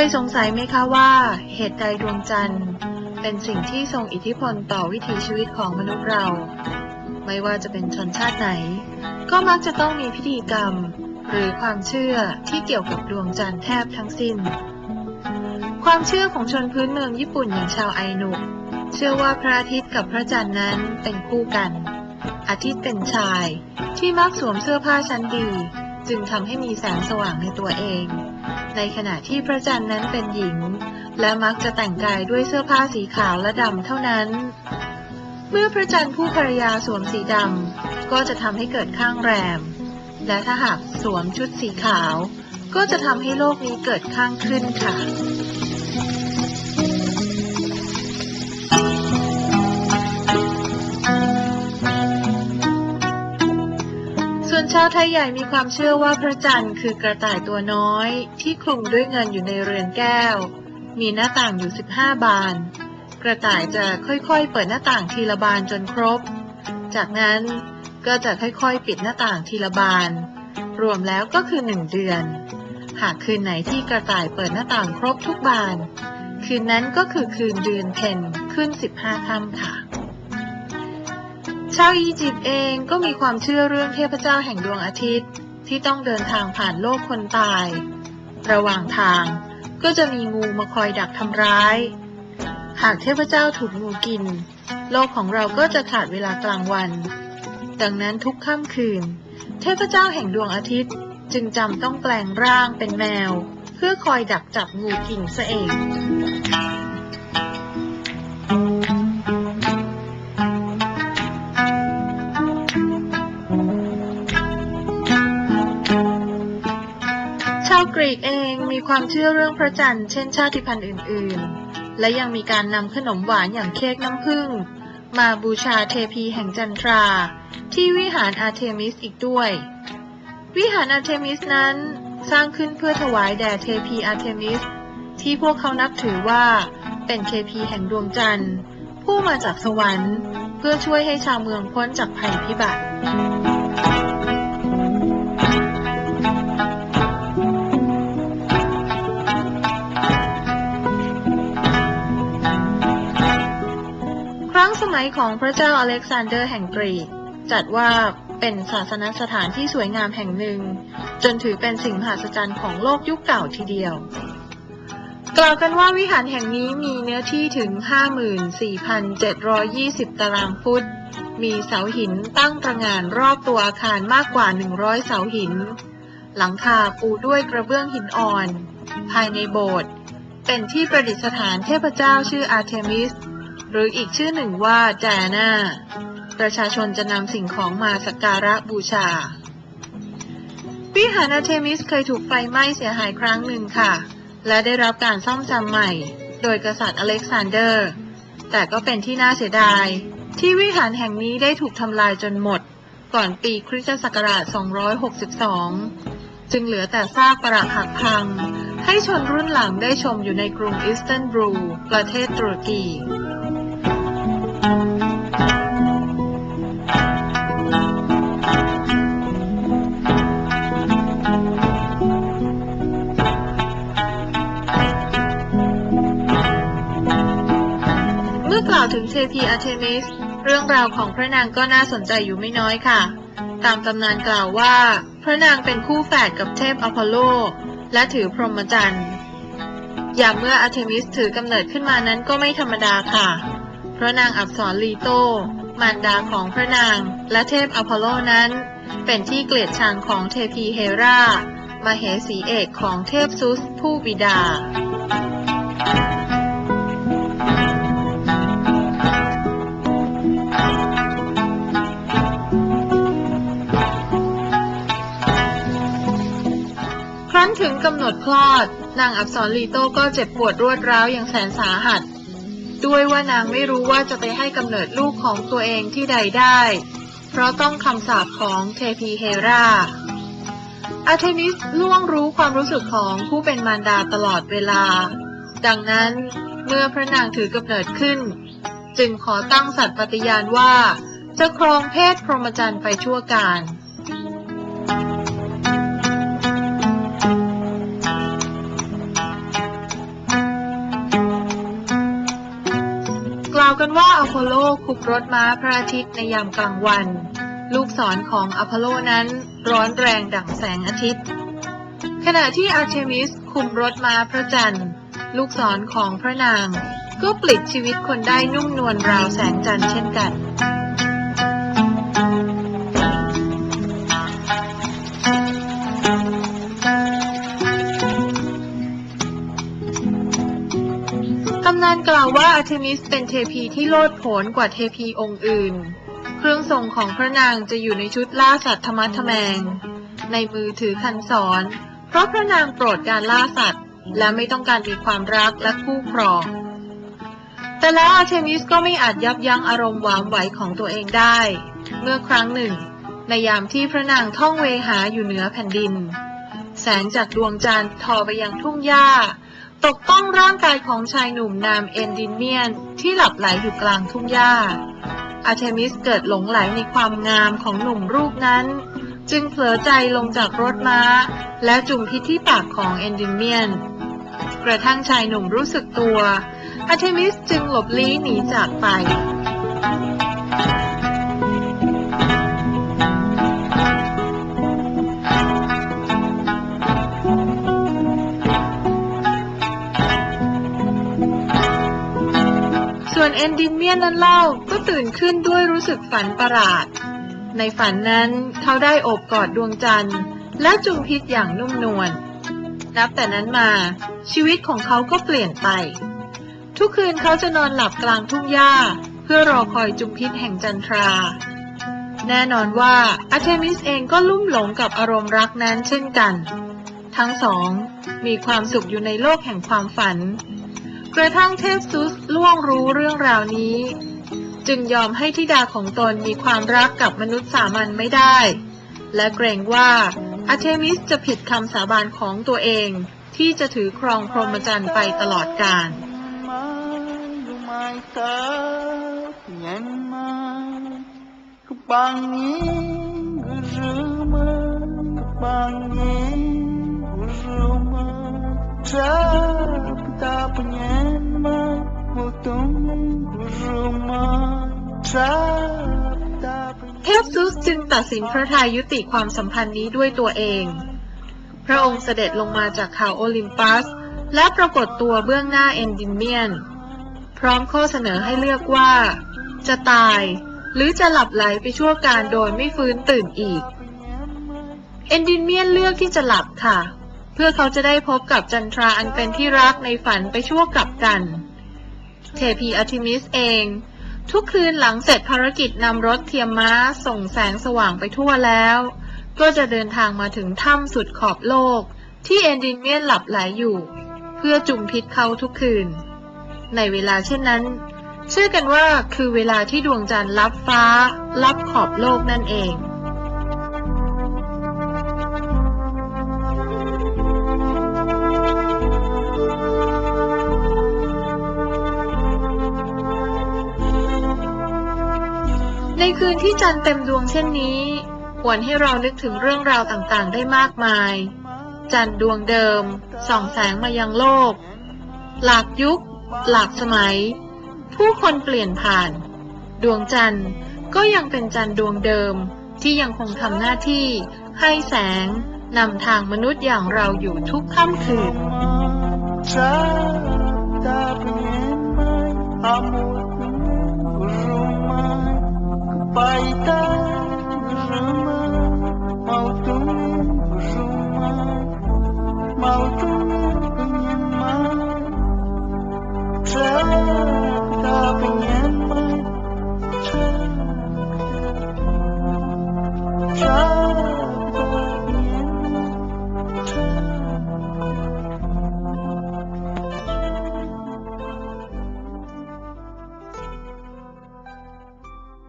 เคยสงสัยไหมคะว่า เหตุใดดวงจันทร์ เป็นสิ่งที่ทรงอิทธิพลต่อวิถีชีวิตของมนุษย์เรา ไม่ว่าจะเป็นชนชาติไหน ก็มักจะต้องมีพิธีกรรม หรือความเชื่อที่เกี่ยวกับดวงจันทร์แทบทั้งสิ้น ความเชื่อของชนพื้นเมืองญี่ปุ่นอย่างชาวไอนุเชื่อว่าพระอาทิตย์กับพระจันทร์นั้นเป็นคู่กัน อาทิตย์เป็นชายที่มักสวมเสื้อผ้าชั้นดี จึงทำให้มีแสงสว่างในตัวเอง ในขณะที่พระจันทร์นั้นเป็นหญิง และมักจะแต่งกายด้วยเสื้อผ้าสีขาวและดำเท่านั้น เมื่อพระจันทร์ผู้ภรรยาสวมสีดำก็จะทำให้เกิดข้างแรม และถ้าหากสวมชุดสีขาว ก็จะทำให้โลกนี้เกิดข้างขึ้นค่ะส่วนชาวไทยใหญ่มีความเชื่อว่าพระจันทร์คือกระต่ายตัวน้อย ที่คลุมด้วยเงินอยู่ในเรือนแก้ว มีหน้าต่างอยู่ 15 บาน กระต่ายจะค่อยๆ เปิดหน้าต่างทีละบานจนครบ จากนั้นก็จะค่อยๆ ปิดหน้าต่างทีละบาน รวมแล้วก็คือหนึ่งเดือน หากคืนไหนที่กระต่ายเปิดหน้าต่างครบทุกบาน คืนนั้นก็คือคืนเดือนเพ็ญขึ้น 15 ค่ำค่ะ ชาวอียิปต์เองก็มีความเชื่อเรื่องเทพเจ้าแห่งดวงอาทิตย์ ที่ต้องเดินทางผ่านโลกคนตาย ระหว่างทางก็จะมีงูมาคอยดักทำร้าย หากเทพเจ้าถูกงูกิน โลกของเราก็จะขาดเวลากลางวัน ดังนั้นทุกค่ำคืน เทพเจ้าแห่งดวงอาทิตย์จึงจำต้องแปลงร่างเป็นแมว เพื่อคอยดักจับงูกินซะเองชาวกรีกเองมีความเชื่อเรื่องพระจันทร์เช่นชาติพันธุ์อื่น ๆ และยังมีการนำขนมหวานอย่างเค้กน้ำผึ้งมาบูชาเทพีแห่งจันทรา ที่วิหารอาร์เทมิสอีกด้วย วิหารอาร์เทมิสนั้นสร้างขึ้นเพื่อถวายแด่เทพีอาร์เทมิส ที่พวกเขานับถือว่าเป็นเทพีแห่งดวงจันทร์ ผู้มาจากสวรรค์ เพื่อช่วยให้ชาวเมืองพ้นจากภัยพิบัติ ของพระเจ้าอเล็กซานเดอร์แห่งกรีก จัดว่าเป็นศาสนสถานที่สวยงามแห่งหนึ่ง จนถือเป็นสิ่งมหัศจรรย์ของโลกยุคเก่าทีเดียว กล่าวกันว่าวิหารแห่งนี้มีเนื้อที่ถึง 54,720 ตารางฟุต มีเสาหินตั้งตระงานรอบตัวอาคารมากกว่า 100 เสาหิน หลังคาปูด้วยกระเบื้องหินอ่อน ภายในโบสถ์เป็นที่ประดิษฐานเทพเจ้าชื่ออาร์เทมิส หรืออีกชื่อหนึ่งว่าจาน่า ประชาชนจะนำสิ่งของมาสักการะบูชา วิหารอาเทมิสเคยถูกไฟไหม้เสียหายครั้งหนึ่งค่ะ และได้รับการซ่อมแซมใหม่ โดยกษัตริย์อเล็กซานเดอร์ แต่ก็เป็นที่น่าเสียดาย ที่วิหารแห่งนี้ได้ถูกทำลายจนหมด ก่อนปีคริสตศักราช 262 จึงเหลือแต่ซากปรักหักพังให้ชนรุ่นหลังได้ชมอยู่ในกรุงอิสตันบูลประเทศตุรกี เมื่อกล่าวถึงเทพีอาร์เทมิส เรื่องราวของพระนางก็น่าสนใจอยู่ไม่น้อยค่ะ ตามตำนานกล่าวว่า พระนางเป็นคู่แฝดกับเทพอพอลโล และถือพรหมจรรย์ อย่าเมื่ออาร์เทมิสถือกำเนิดขึ้นมานั้นก็ไม่ธรรมดาค่ะ พระนางอับสรลีโต มารดาของพระนางและเทพอพอลโลนั้น เป็นที่เกลียดชังของเทพีเฮรามาเหสีเอกของเทพซุสผู้บิดาครั้นถึงกำหนดคลอด นางอับสรลีโตก็เจ็บปวดรวดร้าวอย่างแสนสาหัส ด้วยว่านางไม่รู้ว่าจะไปให้กำเนิดลูกของตัวเองที่ใดได้ เพราะต้องคำสาปของเทพีเฮราอาเทมิสล่วงรู้ความรู้สึกของผู้เป็นมารดาตลอดเวลา ดังนั้นเมื่อพระนางถือกำเนิดขึ้น จึงขอตั้งสัตย์ปฏิญาณว่า จะครองเพศพรหมจรรย์ไปชั่วการ อพอลโลขุบรถม้าพระอาทิตย์ในยามกลางวัน ลูกศรของอพอลโลนั้นร้อนแรงดั่งแสงอาทิตย์ ขณะที่อาร์เทมิสคุมรถม้าพระจันทร์ ลูกศรของพระนาง ก็ปลิดชีวิตคนได้นุ่มนวลราวแสงจันทร์เช่นกัน กล่าวว่าอาร์เทมิสเป็นเทพีที่โลดโผนกว่าเทพีองค์อื่น เครื่องทรงของพระนางจะอยู่ในชุดล่าสัตว์ธรรมะทแมง ในมือถือคันศรเพราะพระนางโปรดการล่าสัตว์ และไม่ต้องการมีความรักและคู่ครอง แต่แล้วอาร์เทมิสก็ไม่อาจยับยั้งอารมณ์หวามไหวของตัวเองได้ เมื่อครั้งหนึ่ง ในยามที่พระนางท่องเวหาอยู่เหนือแผ่นดิน แสงจากดวงจันทร์ทอไปยังทุ่งหญ้า ตกต้องร่างกายของชายหนุ่มนามเอนดินเมียน ที่หลับไหลอยู่กลางทุ่งหญ้า อาเทมิสเกิดหลงไหลในความงามของหนุ่มรูปนั้น จึงเผลอใจลงจากรถม้า และจุ่มพิษที่ปากของเอนดินเมียน กระทั่งชายหนุ่มรู้สึกตัว อาเทมิสจึงหลบลี้หนีจากไป วนเอนดิเมียนนั้นเล่าก็ตื่นขึ้นด้วยรู้สึกฝันประหลาด ในฝันนั้นเขาได้โอบกอดดวงจันทร์ และจุมพิษอย่างนุ่มนวลนับแต่นั้นมาชีวิตของเขาก็เปลี่ยนไป ทุกคืนเขาจะนอนหลับกลางทุ่งหญ้า เพื่อรอคอยจุมพิษแห่งจันทรา แน่นอนว่าอาเทมิสเองก็ลุ่มหลงกับอารมณ์รักนั้นเช่นกัน ทั้งสองมีความสุขอยู่ในโลกแห่งความฝัน กระทั่งเทพซุสล่วงรู้เรื่องราวนี้ จึงยอมให้ธิดาของตนมีความรักกับมนุษย์สามัญไม่ได้ และเกรงว่าอาเทมิสจะผิดคำสาบานของตัวเองที่จะถือครองพรหมจรรย์ไปตลอดกาล Lumay Myanmar Kepangin geruma Kepangin geruma Trapta Myanmar เทพซุสจึงตัดสินพระทัยยุติความสัมพันธ์นี้ด้วยตัวเอง พระองค์เสด็จลงมาจากเขาโอลิมปัส และปรากฏตัวเบื้องหน้าเอนดินเมียน พร้อมข้อเสนอให้เลือกว่า จะตายหรือจะหลับไหลไปชั่วการโดยไม่ฟื้นตื่นอีก เอนดินเมียนเลือกที่จะหลับค่ะ เพื่อเขาจะได้พบกับจันทราอันเป็นที่รักในฝันไปชั่วกลับกัน เทพีอาร์ทิมิสเอง ทุกคืนหลังเสร็จภารกิจนำรถเทียมม้าส่งแสงสว่างไปทั่วแล้ว ก็จะเดินทางมาถึงถ้ำสุดขอบโลก ที่เอนดินเมียนหลับไหลอยู่ เพื่อจุมพิษเขาทุกคืน ในเวลาเช่นนั้น เชื่อกันว่าคือเวลาที่ดวงจันทร์รับฟ้ารับขอบโลกนั่นเอง ในคืนที่จันทร์เต็มดวงเช่นนี้ควรให้เรานึกถึงเรื่องราวต่างๆ ได้มากมาย จันทร์ดวงเดิม ส่องแสงมายังโลก หลากยุค หลากสมัย ผู้คนเปลี่ยนผ่าน ดวงจันทร์ก็ยังเป็นจันทร์ดวงเดิมที่ยังคงทำหน้าที่ให้แสงนำทางมนุษย์อย่างเราอยู่ทุกค่ำคืน open